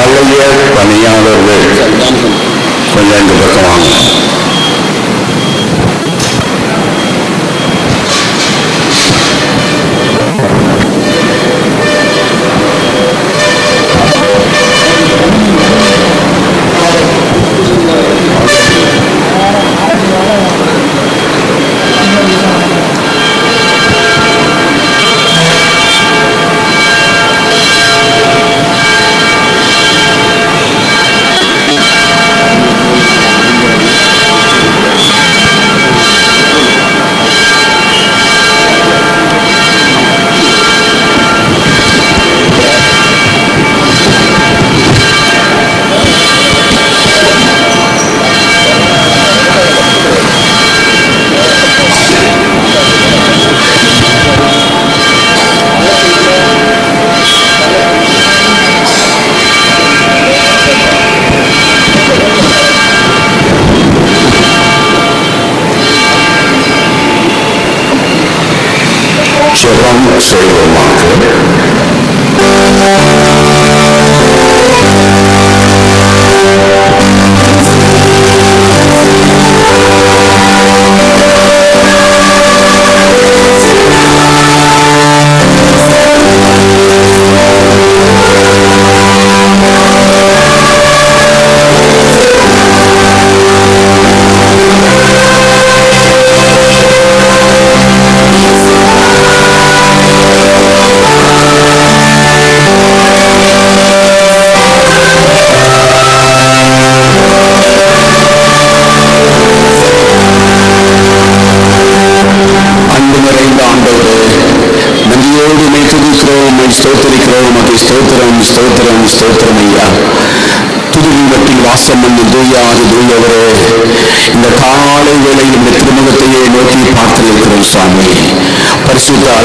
ஆலய பணியாளர்கள் கொஞ்சம் இந்த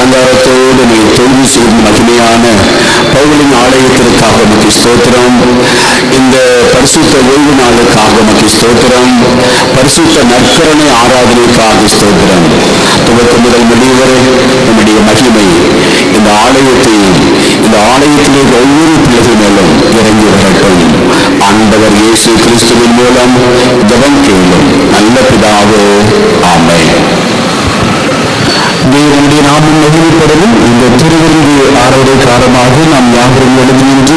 அலங்காரத்தோடு நீ தொழில் செய்யும் மகிமையான பவுலின் ஆலயத்திற்காக உமக்கு ஸ்தோத்திரம். இந்த பரிசுத்த ஓய்வு நாளுக்காக உமக்கு ஸ்தோத்திரம். பரிசுத்த நற்கரணை ஆராதனைக்காக ஸ்தோத்திரம். துவக்கம் முதல் முடிவரை நம்முடைய மகிமை இந்த ஆலயத்தை இந்த ஆலயத்திலே ஒவ்வொரு பிள்ளைகள் மேலும் இறங்கி வரட்டும். ஆண்டவர் இயேசு கிறிஸ்துவின் மூலம் ஜபம் கேளும். நல்ல பிதாவே ஆமை தேவனுடைய நாமம் மகிழ்ப்படவும் இந்த திருவிருந்து ஆறாவது காலமாக நாம் யாவரும் எழுதி நின்று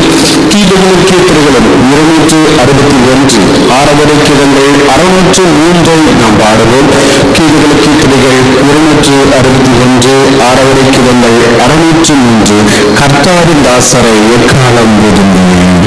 கீழ்களும் கீர்த்தனைகளும் இருநூற்று அறுபத்தி ஒன்று ஆறவரை கிழங்கள் அறுநூற்று மூன்றை நாம் பாடுவோம். கீழ்களும் கீர்த்தனைகள் இருநூற்று அறுபத்தி ஒன்று ஆறவரை கிழங்கள் அறுநூற்று மூன்று. கர்த்தாவின் தாசரை எக்காலம் விரும்புகிறேன்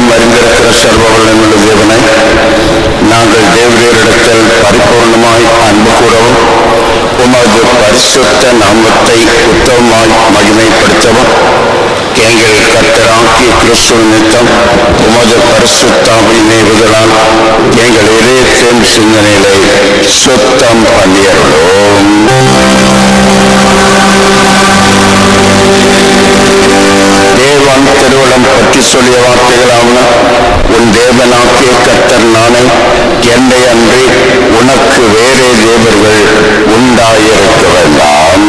ரகசியங்களையும் அறிந்திருக்கிற சர்வவல்லமுள்ள தேவனை நாங்கள் தேவரீரிடத்தில் பரிபூர்ணமாய் அன்பு கூறவும் உமது பரிசுத்த நாமத்தை உத்தமமாய் மகிமைப்படுத்தவும் எங்கள் கர்த்தராகிய கிறிஸ்து நிமித்தம் உமது பரிசுத்தாவின் நினைவுகளால் எங்கள் இதயத்தின் சிந்தனைகளை சுத்தம் பண்ணியருளோம். தேவான் திருவளம் பற்றி சொல்லிய வார்த்தைகளாவன உன் தேவனாக்கிய கர்த்தர் நானே. என்னை அன்றி உனக்கு வேறே தேவர்கள் உண்டாயிருக்க வேண்டாம்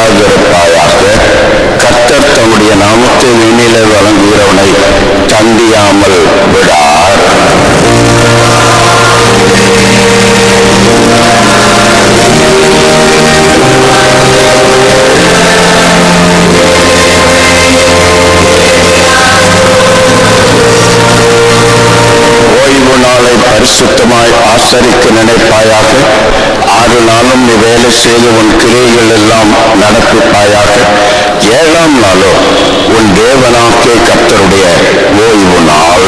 ஆளாக இருப்பாயாக கத்தர் தம்முடைய நாமத்தை வீணிலே வழங்குகிறவனை தண்டியாமல் விடார். ஓய்வு நாளை பரிசுத்தமாய் ஆசரிக்க நினைப்பாயாக. நீ வேலை செய்து உன் கிரியைகள் எல்லாம் நடப்பிப்பாயாக ஏழாம் நாளோ உன் தேவனாக்கே கர்த்தருடைய ஓய்வு நாள்.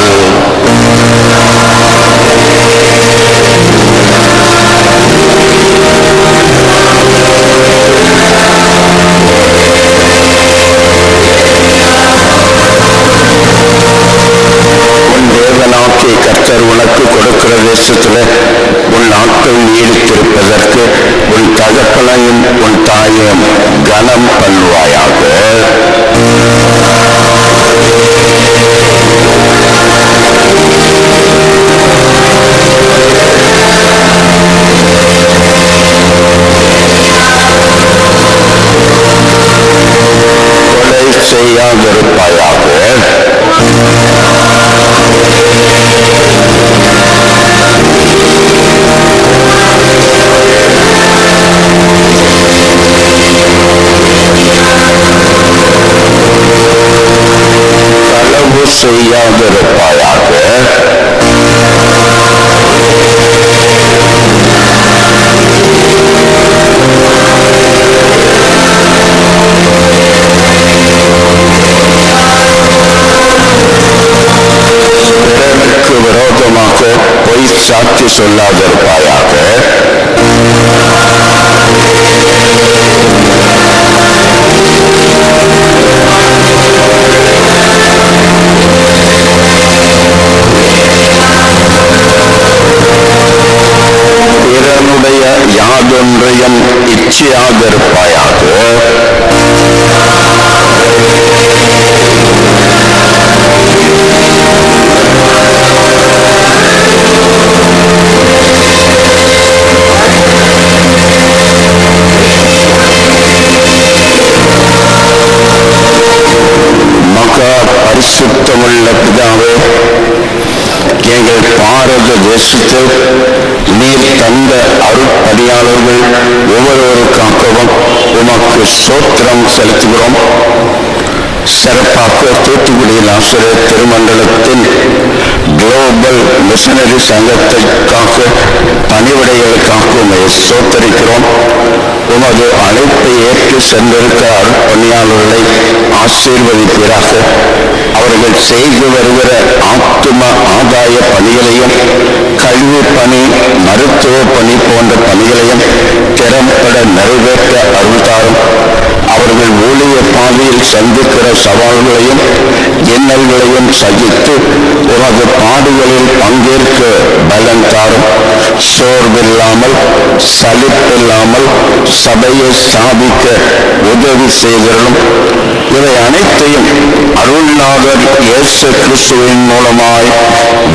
உன் தேவனாக்கே கர்த்தர் உனக்கு கொடுக்கிற தேசத்துல söyleyerek bayatı Premek kıvır otomatı polis çarptı solla verip She's out there. சோத்திரம் செலுத்துகிறோம். சிறப்பாக தூத்துக்குடி ஆசிரியர் திருமண்டலத்தின் குளோபல் மிஷனரி சங்கத்திற்காக பணிவிடைகளுக்காக உண்மை சோத்தரிக்கிறோம். உமது அழைப்பை ஏற்று சென்றிருக்கிற அருட்பணியாளர்களை ஆசீர்வதிப்பீராக. அவர்கள் செய்து வருகிற ஆத்தும ஆதாய பணிகளையும் கல்வி பணி மருத்துவ பணி போன்ற பணிகளையும் திறம்பட நிறைவேற்ற அருள்தாரும். அவர்கள் ஊழிய பாதையில் சந்திக்கிற சவால்களையும் இன்னல்களையும் சகித்து உனது பாடுகளில் பங்கேற்க பலன் தாரும். சோர்வில்லாமல் சலிப்பில்லாமல் சபையை சாதிக்க உதவி செய்தலும் இவை அனைத்தையும் அருள்நாதர் இயேசு கிறிஸ்துவின் மூலமாய்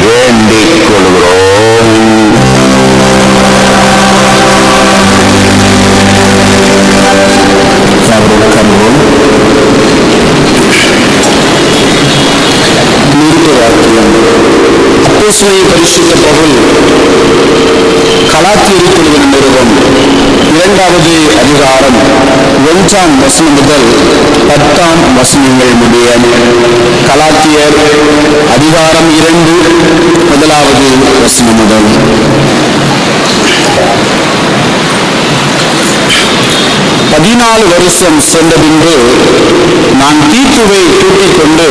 வேண்டிக் கொள்கிறோம். யாவரும் கருவோம் வாக்கியம் பரிசுத்த பவுல் கலாத்தியருக்கு நிறுவம் இரண்டாவது அதிகாரம். ஒன்றாம் வசனம் முதல் பத்தாம் வசனங்கள் முடிய. கலாத்தியர் அதிகாரம் இரண்டு முதலாவது வசனம் முதல். பதினாலு வருஷம் சென்ற பின்பு நான் தீத்துவை கூட்டிக் கொண்டு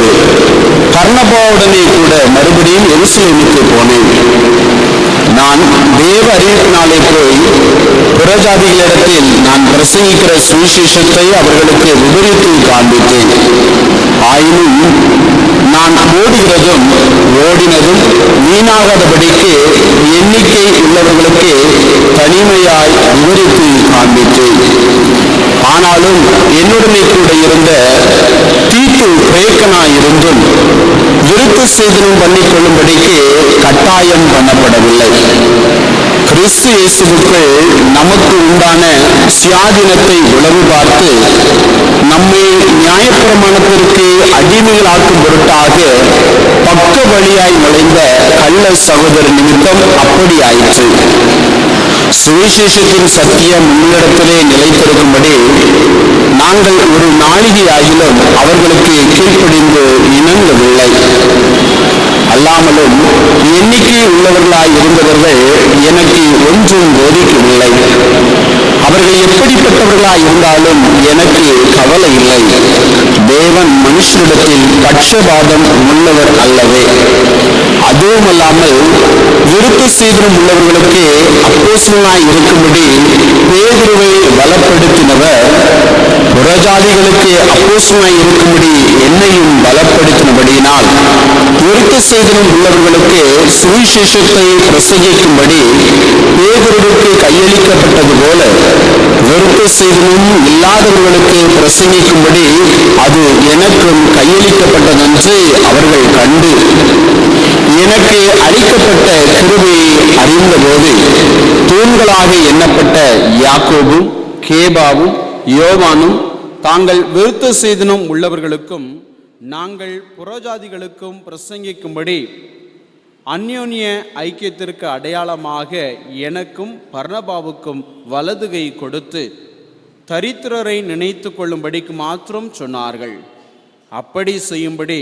கர்ணபாவுடனே கூட மறுபடியும் எருசலேமுக்கு போனேன். நான் தேவ அறிவிப்பினாலே போய் புறஜாதிகளிடத்தில் நான் பிரசங்கிக்கிற சுவிசேஷத்தை அவர்களுக்கு விபரீத்தில் காண்பித்தேன். ஆயினும் நான் ஓடுகிறதும் ஓடினதும் வீணாகாதபடிக்கு எண்ணிக்கை உள்ளவர்களுக்கு தனிமையாய் விவரித்து காண்பித்தேன். ஆனாலும் என்னுடனே கூட இருந்த தீட்டு பிரேக்கனாயிருந்தும் விருத்த சேதனம் பண்ணிக் கொள்ளும்படிக்கு கட்டாயம் பண்ணப்படவில்லை. கிறிஸ்து இயேசுக்குள் நமக்கு உண்டான சுயாதீனத்தை உளவு பார்த்து நம்மை நியாயப்பிரமாணத்திற்கு அடிமைகளாக்கும் பொருட்டாக பக்க வழியாய் நுழைந்த கள்ள சகோதர நிமித்தம் அப்படி ஆயிற்று சுவிசேஷத்தின் சத்தியம் முன்னிடத்திலே நிலைத்திருக்கும்படி நாங்கள் ஒரு நாளிகையாகிலும் அவர்களுக்கு கீழ்ப்படிந்து இணங்கவில்லை. அல்லாமலும் எண்ணிக்கை உள்ளவர்களாய் இருந்தவர்கள் எனக்கு ஒன்றும் போதிக்கவில்லை. அவர்கள் எப்படிப்பட்டவர்களாய் இருந்தாலும் எனக்கு கவலை இல்லை. தேவன் மனுஷனிடத்தில் பட்சபாதம் உள்ளவர் அல்லவே. அதுவுமல்லாமல் விருத்த சீதனம் உள்ளவர்களுக்கு அப்போசனாய் இருக்கும்படி பேதுருவை பலப்படுத்தினவர் புறஜாதிகளுக்கு அப்போசனாய் இருக்கும்படி என்னையும் பலப்படுத்தினபடியினால் விருத்த சீதனம் உள்ளவர்களுக்கு சுவிசேஷத்தை பிரசங்கிக்கும்படி பேதுருவுக்கு கையளிக்கப்பட்டது போல விருத்த சீதனம் இல்லாதவர்களுக்கு பிரசங்கிக்கும்படி அது எனக்கும் கையளிக்கப்பட்டதென்று அவர்கள் கண்டு எனக்கு அளிக்கப்பட்ட கிருபையை அறிந்தபோது தூண்களாக எண்ணப்பட்ட யாக்கோபும் கேபாவும் யோவானும் தாங்கள் விருத்த சேதனம் உள்ளவர்களுக்கும் நாங்கள் புறஜாதிகளுக்கும் பிரசங்கிக்கும்படி அந்யோன்ய ஐக்கியத்திற்கு அடையாளமாக எனக்கும் பர்ணபாவுக்கும் வலதுகை கொடுத்து தரித்திரரை நினைத்து கொள்ளும்படிக்கு மாத்திரம் சொன்னார்கள். அப்படி செய்யும்படி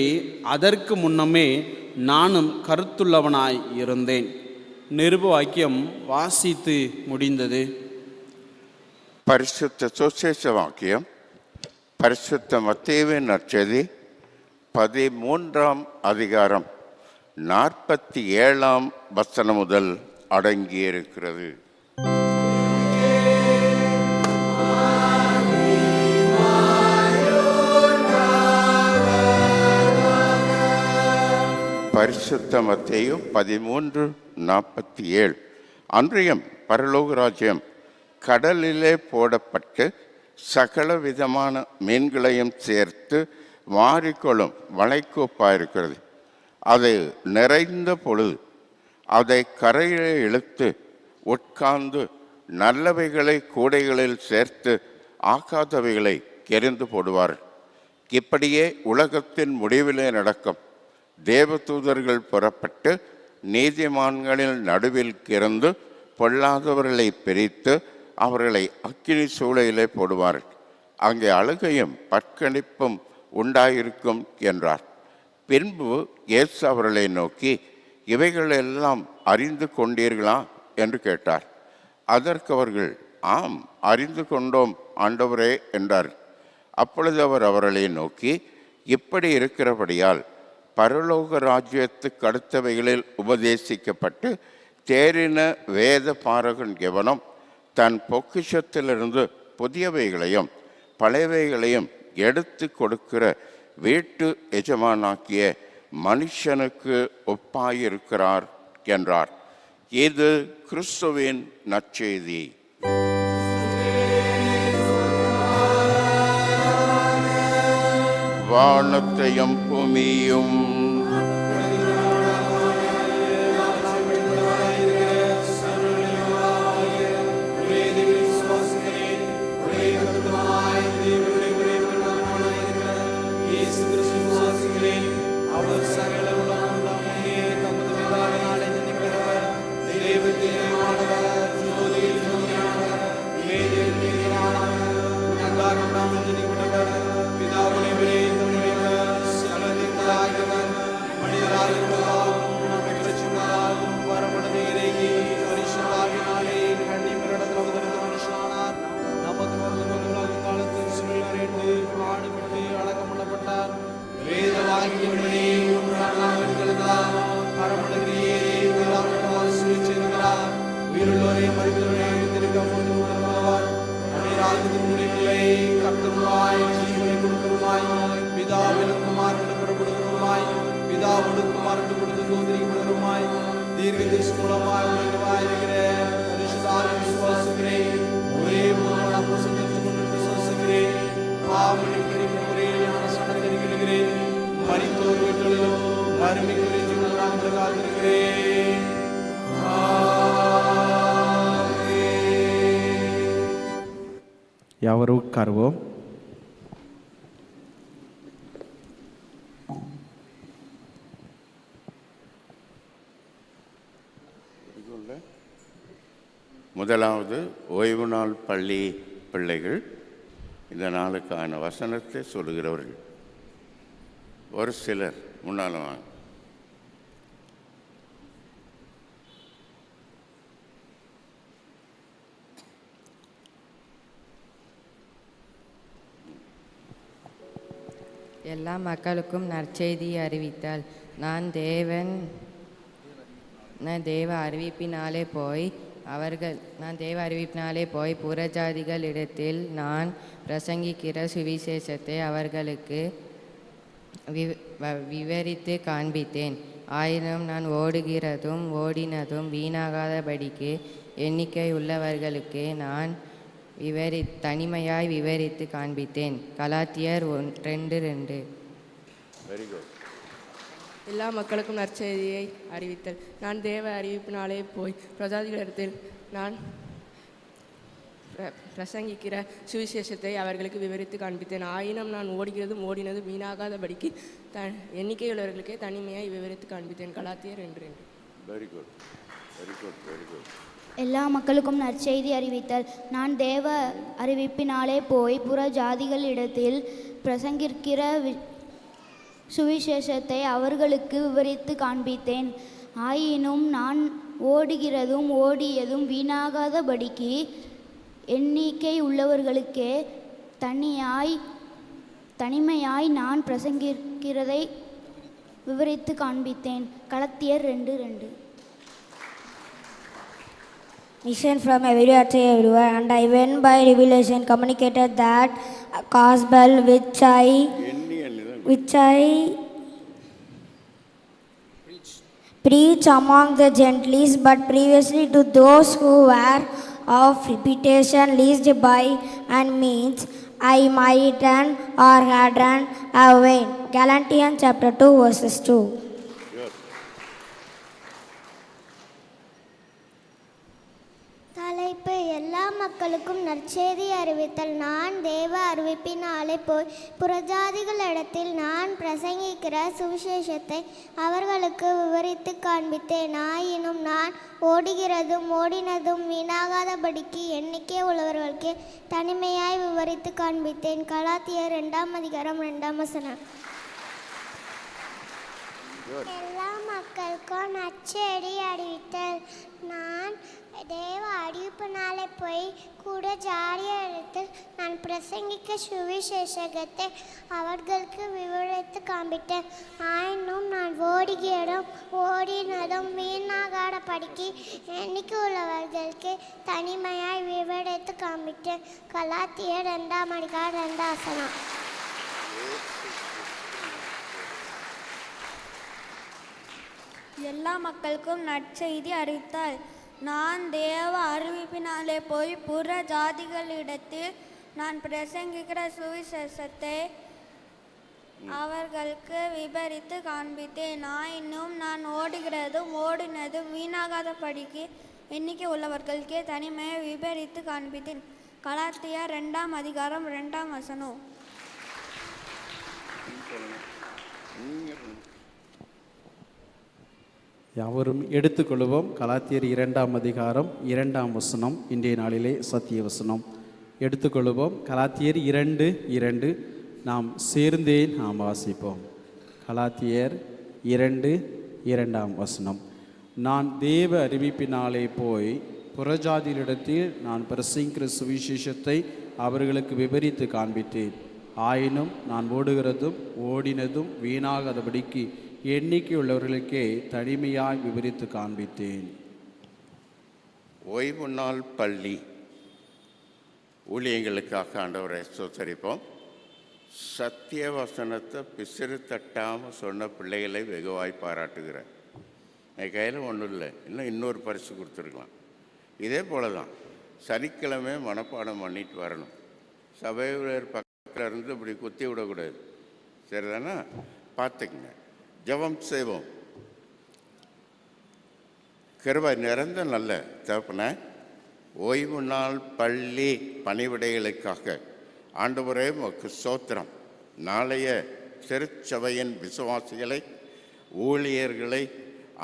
அதற்கு முன்னமே நானும் கருத்துள்ளவனாய் இருந்தேன். நிருபவாக்கியம் வாசித்து முடிந்தது. பரிசுத்த சுசேஷ வாக்கியம் பரிசுத்த மத்தேவின் நற்செய்தி பதிமூன்றாம் அதிகாரம் நாற்பத்தி ஏழாம் வசனம் முதல் அடங்கியிருக்கிறது. பரிசுத்த மத்தேயு பதிமூன்று நாற்பத்தி ஏழு. அன்றியம் பரலோக ராஜ்யம் கடலிலே போடப்பட்டு சகல விதமான மீன்களையும் சேர்த்து மாறிக்கொள்ளும் வளைக்கோப்பாயிருக்கிறது அது நிறைந்த பொழுது அதை கரையிலே இழுத்து உட்கார்ந்து நல்லவைகளை கூடைகளில் சேர்த்து ஆகாதவைகளை கெரிந்து போடுவார்கள். இப்படியே உலகத்தின் முடிவிலே நடக்கும் தேவதூதர்கள் புறப்பட்டு நீதிமான்களின் நடுவில் கிறந்து பொல்லாதவர்களை பிரித்து அவர்களை அக்கினி சூளையிலே போடுவார்கள். அங்கே அழுகையும் பற்கணிப்பும் உண்டாயிருக்கும் என்றார். பின்பு இயேசு அவர்களை நோக்கி இவைகளெல்லாம் அறிந்து கொண்டீர்களா? என்று கேட்டார். அதற்கு அவர்கள் ஆம் அறிந்து கொண்டோம் ஆண்டவரே என்றார். அப்பொழுது அவர் அவர்களை நோக்கி இப்படி இருக்கிறபடியால் பரலோக ராஜ்யத்துக்கு அடுத்தவைகளில் உபதேசிக்கப்பட்டு தேறின வேத பாரகன் கெவனம் தன் பொக்கிஷத்திலிருந்து புதியவைகளையும் பழையவைகளையும் எடுத்து கொடுக்கிற வீட்டு எஜமானாக்கிய மனுஷனுக்கு ஒப்பாயிருக்கிறார் என்றார். இது கிறிஸ்துவின் நற்செய்தி. வானத்தையும் பூமியும். மறித்தோர்களிலும் மருமை குறித்து நாம் காத்திருக்கிறேன் யாவரும் உட்காருவோம் இதுள்ள முதலாவது ஓய்வு நாள் பள்ளி பிள்ளைகள் இந்த நாளுக்கான வசனத்தை சொல்கிறவர்கள் ஒரு சிலர் முன்னால் வாங்க. எல்லா மக்களுக்கும் நற்செய்தியை அறிவித்தால் நான் தேவன் நான் தேவ அறிவிப்பினாலே போய் அவர்கள் நான் தேவ அறிவிப்பினாலே போய் புறஜாதிகளிடத்தில் நான் பிரசங்கிக்கிற சுவிசேஷத்தை அவர்களுக்கு விவ- விவரித்து காண்பித்தேன். ஆயினும் நான் ஓடுகிறதும் ஓடினதும் வீணாகாதபடிக்கு எண்ணிக்கை உள்ளவர்களுக்கு நான் விவரி தனிமையாய் விவரித்து காண்பித்தேன். கலாத்தியர் ஒன் ரெண்டு ரெண்டு. வெரி குட் எல்லா மக்களுக்கும் நற்செய்தியை அறிவித்தல். நான் தேவ அறிவிப்பினாலே போய் பிரஜாதிகளிடத்தில் நான் பிர- பிரசங்கிக்கிற சுவிசேஷத்தை அவர்களுக்கு விவரித்து காண்பித்தேன். ஆயினும் நான் ஓடுகிறதும் ஓடினதும் வீணாகாதபடிக்கு த எண்ணிக்கையுள்ளவர்களுக்கே தனிமையாய் விவரித்து காண்பித்தேன். கலாத்தியர் என்று very good very good very good எல்லா மக்களுக்கும் நற்செய்தி அறிவித்தல். நான் தேவ அறிவிப்பினாலே போய் புற ஜாதிகளிடத்தில் பிரசங்கிக்கிற வி- சுவிசேஷத்தை அவர்களுக்கு விவரித்து காண்பித்தேன். ஆயினும் நான் ஓடுகிறதும் ஓடியதும் வீணாகாதபடிக்கு எண்ணிக்கை உள்ளவர்களுக்கே தனியாய் தனிமையாய் நான் பிரசங்கிக்கிறதை விவரித்து காண்பித்தேன். களத்தியர் ரெண்டு ரெண்டு. Mission from everywhere to everywhere, and I went by revelation communicated that gospel which I எண்ணி which I preach among the Gentiles, but previously to those who were of reputation, least by and means I might and or had and have vain. Galatians chapter 2 verses 2. தலைப்பு எல்லா மக்களுக்கும் நற்செய்தி அறிவித்தல். நான் தேவ அறிவிப்பினாலே போய் புறஜாதிகளிடத்தில் நான் பிரசங்கிக்கிற சுவிசேஷத்தை அவர்களுக்கு விவரித்து காண்பித்தேன். ஆயினும் நான் ஓடுகிறதும் ஓடினதும் வீணாகாதபடிக்கு எண்ணிக்கை உள்ளவர்களுக்கு தனிமையாய் விவரித்து காண்பித்தேன். கலாத்தியர் ரெண்டாம் அதிகாரம் ரெண்டாம் வசனம். எல்லா மக்களுக்கும் நற்செய்தி அறிவித்தல் நான் தேவ அறிவிப்பினாலே போய் கூட ஜாரியத்தில் நான் பிரசங்கிக்க சுவிசேஷகத்தை அவர்களுக்கு விவரித்து காண்பித்தேன். ஆயினும் நான் ஓடுகிறதும் ஓடினதும் வீணாகாட படிக்கு எண்ணிக்கை உள்ளவர்களுக்கு தனிமையாய் விவரித்து காண்பித்தேன். கலாத்திய ரெண்டாம் அதிகாரம் ரெண்டாம் எல்லா மக்களுக்கும் நற்செய்தி அறிவித்தாள் நான் தேவ அறிவிப்பினாலே போய் புற ஜாதிகளிடத்தில் நான் பிரசங்கிக்கிற சுவிசேஷத்தை அவர்களுக்கு விபரித்து காண்பித்தேன். நான் இன்னும் நான் ஓடுகிறதும் ஓடினதும் வீணாகாத படிக்கு எண்ணிக்கை உள்ளவர்களுக்கே தனிமையை விபரித்து காண்பித்தேன். கலாத்தியா ரெண்டாம் அதிகாரம் ரெண்டாம் வசனம். யாவரும் எடுத்துக்கொள்வோம். கலாத்தியர் இரண்டாம் அதிகாரம் இரண்டாம் வசனம் இன்றைய நாளிலே சத்திய வசனம். எடுத்துக்கொள்வோம். கலாத்தியர் இரண்டு இரண்டு. நாம் சேர்ந்தே நாம் வாசிப்போம். கலாத்தியர் இரண்டு இரண்டாம் வசனம். நான் தேவ அறிவிப்பினாலே போய் புறஜாதியிலிடத்தில் நான் பிரசங்கிற சுவிசேஷத்தை அவர்களுக்கு விபரித்து காண்பித்தேன். ஆயினும் நான் ஓடுகிறதும் ஓடினதும் வீணாகாதபடிக்கு எண்ணிக்கை உள்ளவர்களுக்கே தனிமையாய் விவரித்து காண்பித்தேன். ஓய்வு நாள் பள்ளி. ஊழியங்களுக்காக ஆண்டவரை சோத்தரிப்போம் சத்திய வசனத்தை பிசிறு தட்டாமல் சொன்ன பிள்ளைகளை வெகுவாய் பாராட்டுகிறேன். என் கையில் ஒன்றும் இல்லை. இன்னும் இன்னொரு பரிசு கொடுத்துருக்கலாம். இதே போல தான் சனிக்கிழமை மனப்பாடம் பண்ணிட்டு வரணும். சபையர் பக்கத்தில் இருந்து இப்படி குத்தி விடக்கூடாது. சரிதானா? பார்த்துக்குங்க. ஜெபம் செய்வோம் கிருபை நிறைந்த நல்ல தகப்பன ஓய்வு நாள் பள்ளி பணிவிடைகளுக்காக ஆண்டவரே உக்கு சோத்திரம் நாளைய திருச்சபையின் விசுவாசிகளை ஊழியர்களை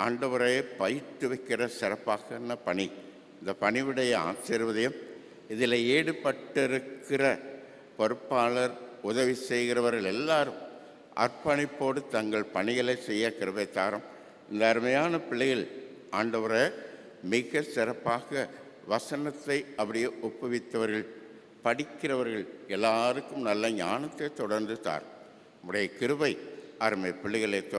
ஆண்டவரே பயிற்றுவிக்கிற சிறப்பான பணி இந்த பணிவிடைய ஆசீர்வதியம் இதில் ஈடுபட்டிருக்கிற பொறுப்பாளர் உதவி செய்கிறவர்கள் எல்லாரும் அர்ப்பணிப்போடு தங்கள் பணிகளை செய்ய கிருபை தாரம் இந்த அருமையான பிள்ளைகள் ஆண்டவரை மிக சிறப்பாக வசனத்தை அப்படியே ஒப்புவித்தவர்கள் படிக்கிறவர்கள் எல்லாருக்கும் நல்ல ஞானத்தை தொடர்ந்து தார் உடைய கிருபை அருமை பிள்ளைகளை